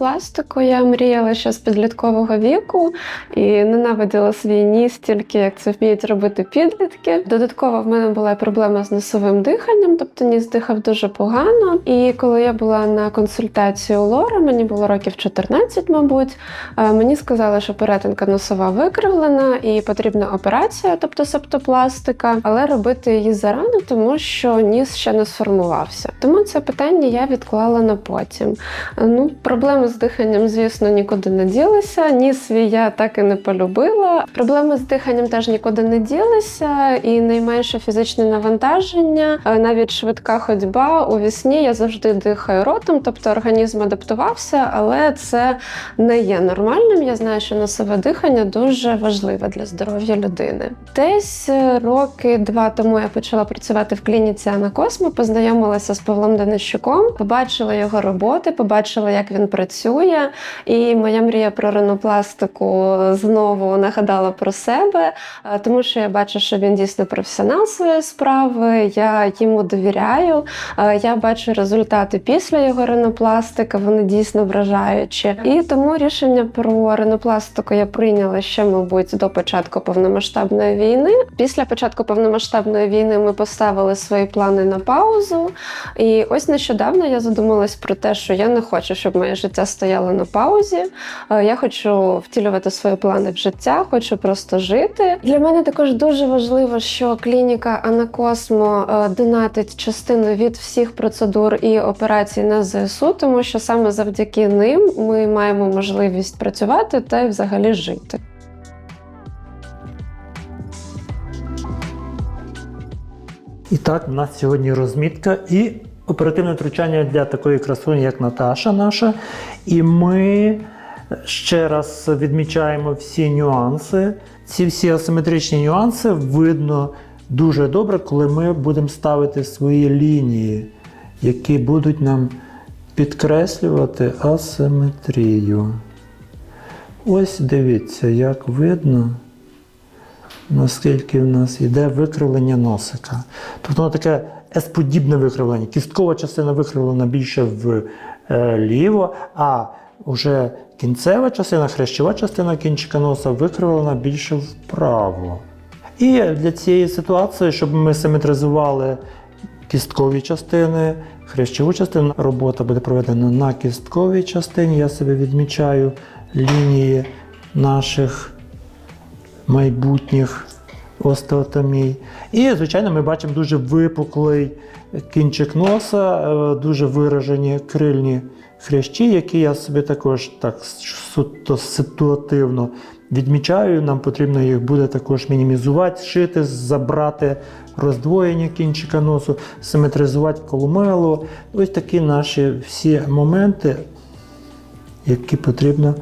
ринопластику я мріяла ще з підліткового віку і ненавиділа свій ніс тільки як це вміють робити підлітки. Додатково в мене була проблема з носовим диханням, тобто ніс дихав дуже погано. І коли я була на консультації у Лори, мені було років 14, мабуть. е, Мені сказали, що перетинка носова викривлена і потрібна операція, тобто септопластика, але робити її зарано, тому що ніс ще не сформувався. Тому це питання я відклала на потім. Е, Ну, проблеми з диханням, звісно, нікуди не ділися. Ніс свій я так і не полюбила. Проблеми з диханням теж нікуди не ділися, і найменше фізичне навантаження, е, навіть швидка ходьба у вісні я завжди дихаю ротом, тобто організм адаптувався, але це не є нормальним. Я знаю, що носове дихання дуже важливе для здоров'я людини. Десь е, роки два тому я почала працювати в клініці Анакосмо, познайомилася з Павлом Денищуком, побачила його роботи, побачила, як він працює. І моя мрія про ринопластику знову нагадала про себе, е, тому що я бачу, що він дійсно професіонал своєї справи. Я йому довіряю. Е, Я бачу результати після його ринопластики, вони дійсно вражаючі. І тому рішення про ринопластику я прийняла ще, мабуть, до початку повномасштабної війни. Після початку повномасштабної війни ми поставили свої плани на паузу. І ось нещодавно я задумалась про те, що я не хочу, щоб моє життя стояло на паузі. Е, Я хочу втілювати свої плани в життя, хочу просто жити. Для мене також дуже важливо, що клініка Анакосмо е, донатить частину від всіх процедур і операцій на ЗСУ, тому що саме завдяки ним ми маємо можливість працювати та й взагалі жити. І так, у нас сьогодні розмітка і оперативне втручання для такої красуні, як Наташа наша. І ми ще раз відмічаємо всі нюанси. Ці всі асиметричні нюанси видно дуже добре, коли ми будемо ставити свої лінії, які будуть нам підкреслювати асиметрію. Ось дивіться, як видно наскільки в нас йде викривлення носика. Тобто воно таке S-подібне викривлення. Кісткова частина викривлена більше вліво, а вже кінцева частина, хрящова частина кінчика носа викривлена більше вправо. І для цієї ситуації, щоб ми симетризували кісткові частини, хрящову частину, робота буде проведена на кістковій частині. Я себе відмічаю лінії наших майбутніх остеотомій. І, звичайно, ми бачимо дуже випуклий кінчик носа, е, дуже виражені крильні хрящі, які я собі також так суто ситуативно відмічаю. Нам потрібно їх буде також мінімізувати, шити, забрати роздвоєння кінчика носу, симетризувати колумелу. Ось такі наші всі моменти, які потрібно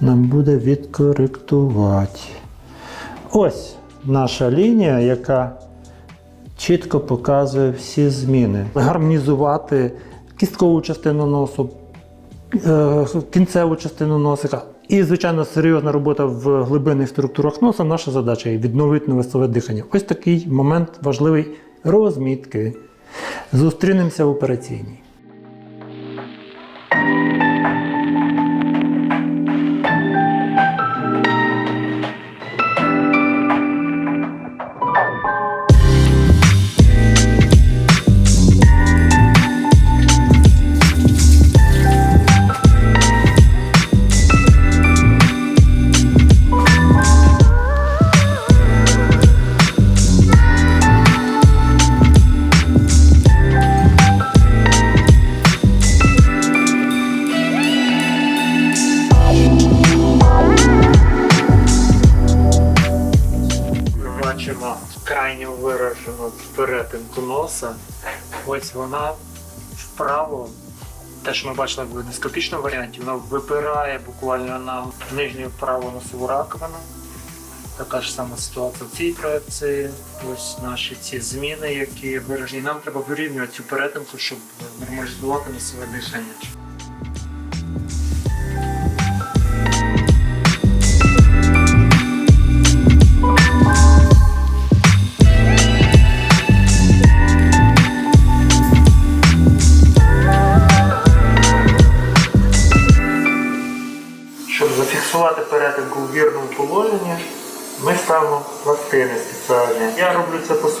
нам буде відкоректувати. Ось наша лінія, яка чітко показує всі зміни. Гармонізувати кісткову частину носу, е, кінцеву частину носика. І, звичайно, серйозна робота в глибинних структурах носа. Наша задача відновити новесове дихання. Ось такий момент важливий розмітки. Зустрінемося в операційній. Перетинку носа. Ось вона вправо. Те, що ми бачили в ендоскопічному варіанті, вона випирає буквально на нижню праву носову раковину. Така ж сама ситуація в цій проекції. Ось наші ці зміни, які виражені. Нам треба вирівнювати цю перетинку, щоб нормалізувати носове дихання.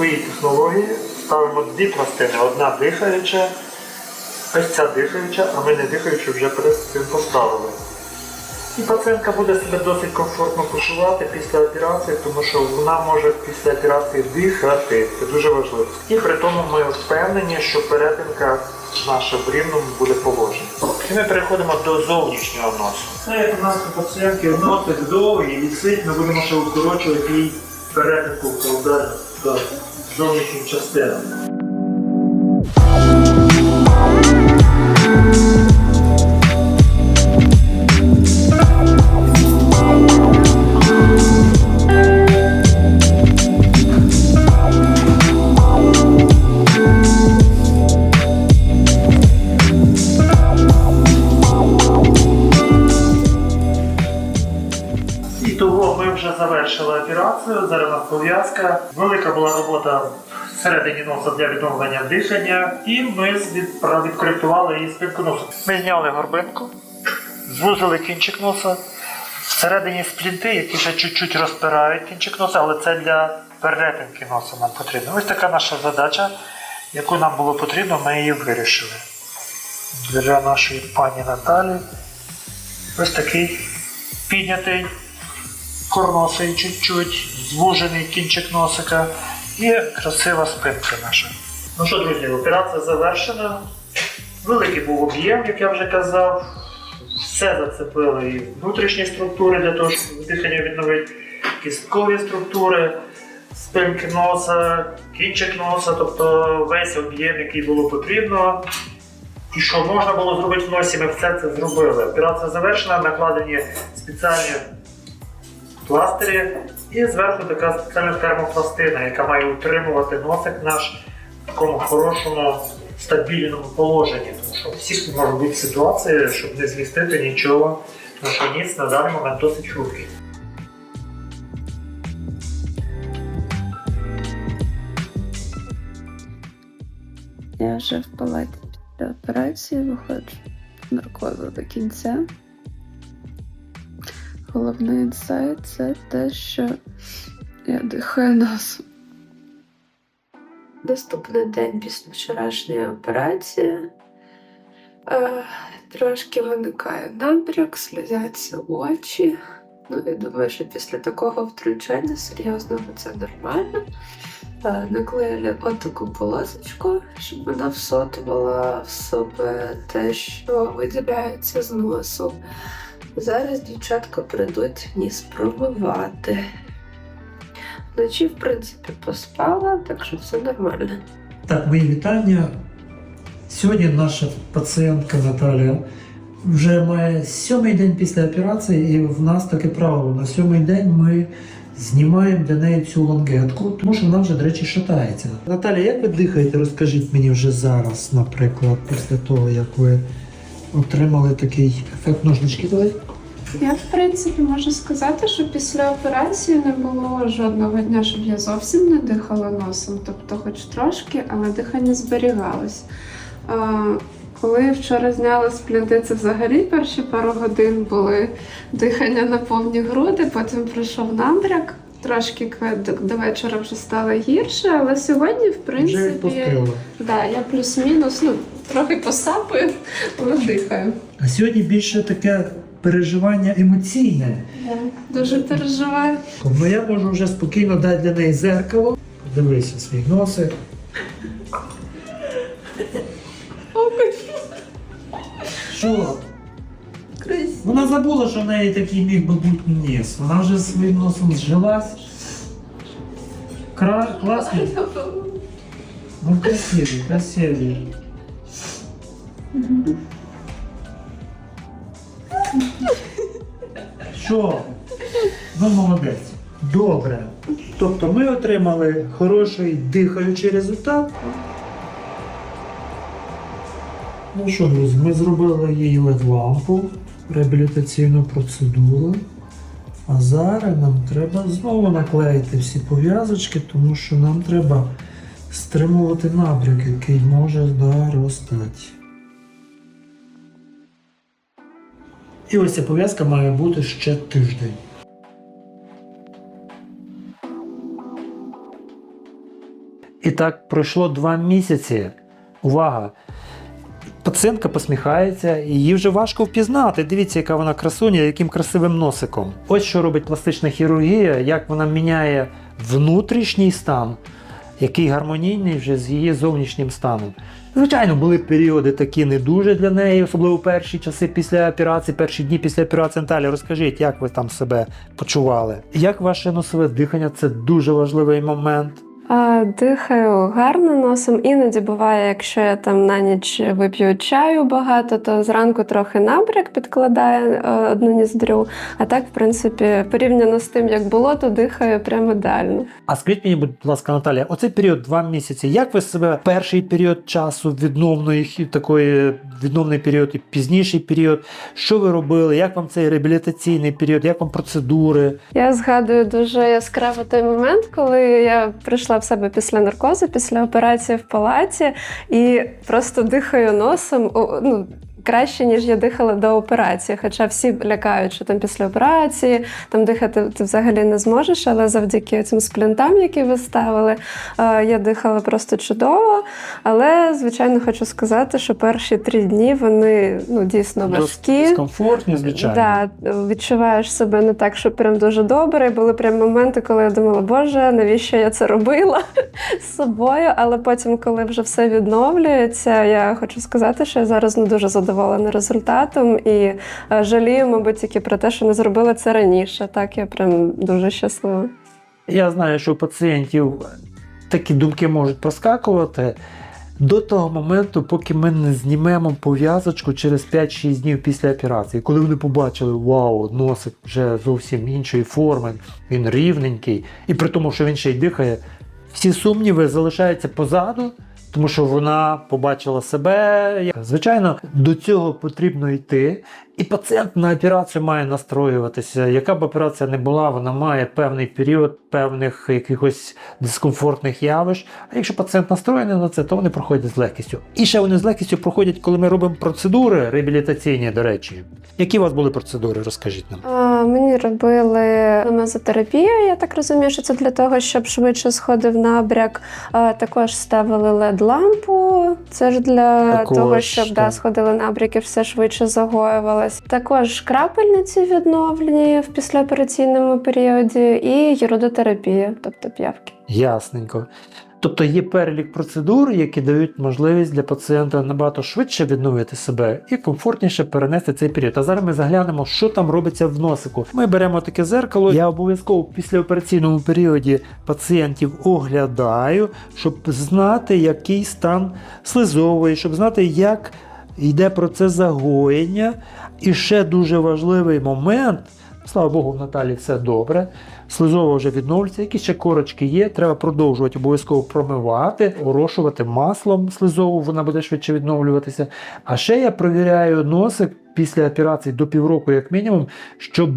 Своїй технології. Ставимо дві пластини. Одна дихаюча, ось ця дихаюча, а ми не дихаючу вже перед цим поставили. І пацієнтка буде себе досить комфортно почувати після операції, тому що вона може після операції дихати. Це дуже важливо. І при тому ми впевнені, що перетинка наша в рівному буде положена. І ми переходимо до зовнішнього носу. Це як у нас у пацієнтки носик довгий, вісить, ми будемо ще укорочувати їй перетинку вкладати до зовнішніх всередині для відновлення дихання, і ми від- відкоректували її спинку носа. Ми зняли горбинку, звузили кінчик носа. Всередині сплінти, які ще чуть-чуть розпирають кінчик носа, але це для перетинки носа нам потрібно. Ось така наша задача, яку нам було потрібно, ми її вирішили. Для нашої пані Наталі. Ось такий піднятий корносий чуть-чуть, звужений кінчик носика і красива спинка наша. Ну що, друзі, операція завершена. Великий був об'єм, як я вже казав. Все зацепили і внутрішні структури для того, щоб дихання відновити, кісткові структури, спинки носа, кінчик носа, тобто весь об'єм, який було потрібно. І що можна було зробити в носі, ми все це зробили. Операція завершена, накладені спеціальні пластирі, і зверху така спеціальна термопластина, яка має утримувати носик наш в такому хорошому стабільному положенні. Тому що всіх можуть бути ситуації, щоб не змістити нічого, тому що ніс на даний момент досить хрупкий. Я вже в палаті після операції виходжу з наркозу до кінця. Головний інсайт це те, що я дихаю носом. Наступний день після вчорашньої операції е, трошки виникає набряк, сльозяться очі. Ну, я думаю, що після такого втручання серйозного це нормально. Е, Наклеїли отаку полосочку, щоб вона всотувала в себе те, що виділяється з носу. Зараз дівчатка прийдуть ніс промивати. Вночі, в принципі, поспала, так що все нормально. Так, мої вітання. Сьогодні наша пацієнтка Наталя вже має сьомий день після операції, і в нас таке правило. На сьомий день ми знімаємо для неї цю лангетку, тому що вона вже, до речі, шатається. Наталя, як ви дихаєте? Розкажіть мені вже зараз, наприклад, після того, як ви отримали такий ефект ножнички. Давай. Я, в принципі, можу сказати, що після операції не було жодного дня, щоб я зовсім не дихала носом, тобто хоч трошки, але дихання зберігалось. Коли вчора зняли з пліти, це взагалі перші пару годин були дихання на повні груди, потім прийшов набряк. Трошки до вечора вже стало гірше, але сьогодні, в принципі, да, я плюс-мінус, ну, трохи посапую, але дихаю. А сьогодні більше таке переживання емоційне. Дуже переживаю. Ну я можу вже спокійно дати для неї зеркало. Подивися свій носик. Що? Вона забула, що в неї такий міг би бути ніс. Вона вже своїм носом зжилась. Кра... Класно. Ну красивий, красивий. Що? Ну, молодець. Добре. Тобто ми отримали хороший дихаючий результат. Ну що, друзі, ми зробили їй лед-лампу, реабілітаційну процедуру. А зараз нам треба знову наклеїти всі пов'язочки, тому що нам треба стримувати набряк, який може наростати. І ось ця пов'язка має бути ще тиждень. І так пройшло два місяці. Увага! Пацієнтка посміхається, і її вже важко впізнати. Дивіться, яка вона красуня, яким красивим носиком. Ось що робить пластична хірургія, як вона міняє внутрішній стан, який гармонійний вже з її зовнішнім станом. Звичайно, були періоди такі не дуже для неї, особливо перші часи після операції, перші дні після операції Наталі. Розкажіть, як ви там себе почували? Як ваше носове дихання? Це дуже важливий момент. Дихаю гарно носом. Іноді буває, якщо я там на ніч вип'ю чаю багато, то зранку трохи набряк підкладає е, одну ніздрю. А так, в принципі, порівняно з тим, як було, то дихаю прямо ідеально. А скажіть мені, будь ласка, Наталія, оцей період два місяці. Як ви себе перший період часу відновної такої відновний період і пізніший період? Що ви робили? Як вам цей реабілітаційний період? Як вам процедури? Я згадую дуже яскраво той момент, коли я прийшла в себе після наркозу, після операції в палаті, і просто дихаю носом. Ну, Краще, ніж я дихала до операції. Хоча всі лякають, що там після операції там дихати ти взагалі не зможеш, але завдяки цим сплінтам, які ви ставили, е, я дихала просто чудово. Але, звичайно, хочу сказати, що перші три дні вони ну, дійсно важкі. Дискомфортні, звичайно. Да, відчуваєш себе не так, що прям дуже добре. І були прям моменти, коли я думала, боже, навіщо я це робила з собою. Але потім, коли вже все відновлюється, я хочу сказати, що я зараз не дуже задоволена результатом і е, жалію, мабуть, тільки про те, що не зробила це раніше. Так, я прям дуже щаслива. Я знаю, що у пацієнтів такі думки можуть проскакувати. До того моменту, поки ми не знімемо пов'язочку через 5-6 днів після операції, коли вони побачили, вау, носик вже зовсім іншої форми, він рівненький, і при тому, що він ще й дихає, всі сумніви залишаються позаду, тому що вона побачила себе. Звичайно, до цього потрібно йти. І пацієнт на операцію має настроюватися. Яка б операція не була, вона має певний період певних якихось дискомфортних явищ. А якщо пацієнт настроєний на це, то вони проходять з легкістю. І ще вони з легкістю проходять, коли ми робимо процедури реабілітаційні, до речі. Які у вас були процедури? Розкажіть нам. А, мені робили мезотерапію, я так розумію, що це для того, щоб швидше сходив набряк. А, також ставили лед-лампу. Це ж для Також, того, щоб да, сходили набряки, все швидше загоювалось. Також крапельниці відновлені в післяопераційному періоді і єродотерапія, тобто п'явки. Ясненько. Тобто є перелік процедур, які дають можливість для пацієнта набагато швидше відновити себе і комфортніше перенести цей період. А зараз ми заглянемо, що там робиться в носику. Ми беремо таке зеркало. Я обов'язково в післяопераційному періоді пацієнтів оглядаю, щоб знати, який стан слизовий, щоб знати, як йде процес загоєння. І ще дуже важливий момент. Слава Богу, в Наталі все добре. Слизова вже відновлюється, якісь ще корочки є. Треба продовжувати обов'язково промивати, орошувати маслом слизову, вона буде швидше відновлюватися. А ще я провіряю носик після операції до півроку, як мінімум, щоб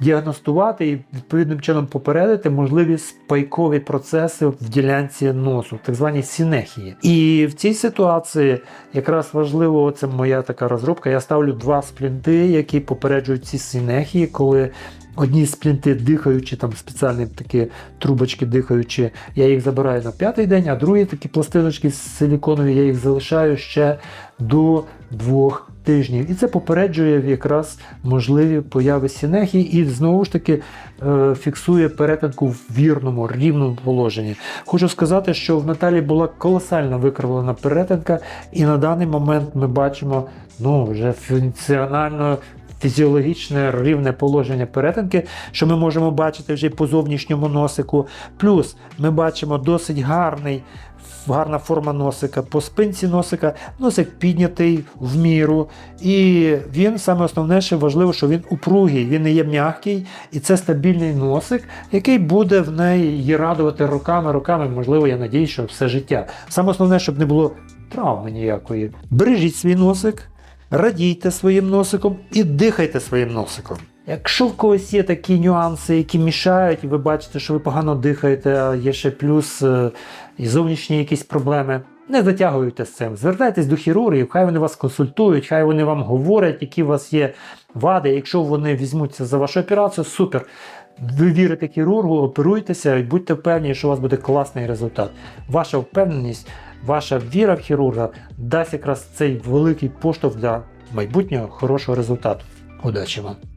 діагностувати і відповідним чином попередити можливі спайкові процеси в ділянці носу, так звані сінехії. І в цій ситуації якраз важливо, це моя така розробка. Я ставлю два сплінти, які попереджують ці синехії, коли одні сплінти дихаючі, там спеціальні такі трубочки дихаючі, я їх забираю на п'ятий день, а другі такі пластиночки силіконові, я їх залишаю ще до двох тижнів. І це попереджує якраз можливі появи сінехій і знову ж таки е, фіксує перетинку в вірному, рівному положенні. Хочу сказати, що в Наталі була колосально викривлена перетинка, і на даний момент ми бачимо ну, вже функціонально. Фізіологічне рівне положення перетинки, що ми можемо бачити вже по зовнішньому носику. Плюс ми бачимо досить гарний, гарна форма носика. По спинці носика носик піднятий в міру. І він саме основне, що важливо, що він упругий, він не є м'який, і це стабільний носик, який буде в неї радувати роками, роками, можливо, я надію, що все життя. Саме основне, щоб не було травми ніякої. Бережіть свій носик. Радійте своїм носиком і дихайте своїм носиком. Якщо в когось є такі нюанси, які мішають, і ви бачите, що ви погано дихаєте, а є ще плюс е, і зовнішні якісь проблеми, Не затягуйте з цим. Звертайтесь до хірургів, хай вони вас консультують, хай вони вам говорять, які у вас є вади. Якщо вони візьмуться за вашу операцію, супер. Ви вірите хірургу, оперуйтеся і будьте впевнені, що у вас буде класний результат. Ваша впевненість, ваша віра в хірурга дасть якраз цей великий поштовх для майбутнього хорошого результату. Удачі вам!